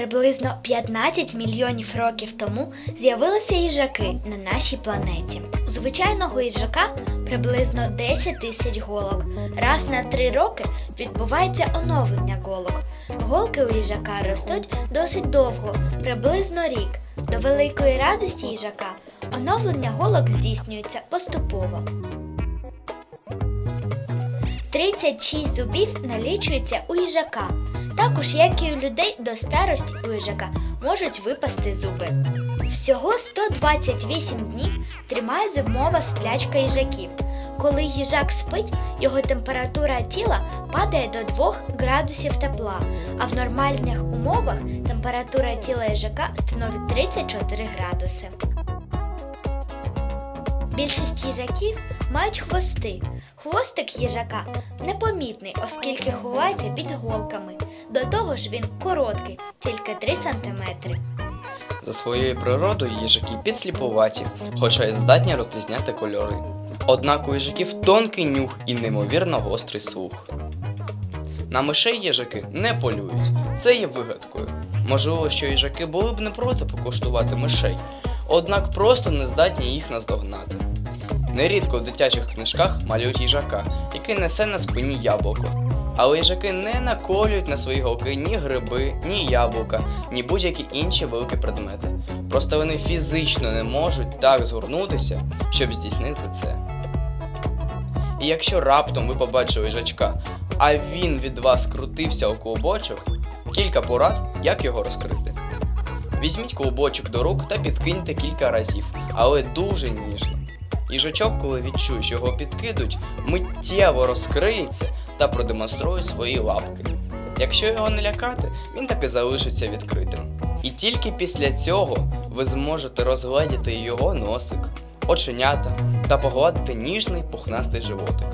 Приблизно 15 мільйонів років тому з'явилися їжаки на нашій планеті. У звичайного їжака приблизно 10 тисяч голок. Раз на 3 роки відбувається оновлення голок. Голки у їжака ростуть досить довго, приблизно рік. До великої радості їжака оновлення голок здійснюється поступово. 36 зубів налічується у їжака. Також, як і у людей, до старості у їжака можуть випасти зуби. Всього 128 днів тримає зимова сплячка їжаків. Коли їжак спить, його температура тіла падає до 2 градусів тепла, а в нормальних умовах температура тіла їжака становить 34 градуси. Більшість їжаків мають хвости. Хвостик їжака непомітний, оскільки ховається під голками. До того ж він короткий, тільки 3 см. За своєю природою їжаки підсліпуваті, хоча й здатні розрізняти кольори. Однак у їжаків тонкий нюх і неймовірно гострий слух. На мишей їжаки не полюють, це є вигадкою. Можливо, що їжаки були б не проти покуштувати мишей, однак просто не здатні їх наздогнати. Нерідко в дитячих книжках малюють їжака, який несе на спині яблуко. Але їжаки не наколюють на свої голки ні гриби, ні яблука, ні будь-які інші великі предмети. Просто вони фізично не можуть так згорнутися, щоб здійснити це. І якщо раптом ви побачили їжачка, а він від вас крутився у клубочок, кілька порад, як його розкрити. Візьміть клубочок до рук та підкиньте кілька разів, але дуже ніжно. Їжачок, коли відчує, що його підкидуть, миттєво розкриється та продемонструє свої лапки. Якщо його не лякати, він так і залишиться відкритим. І тільки після цього ви зможете розгладіти його носик, оченята та погладити ніжний пухнастий животик.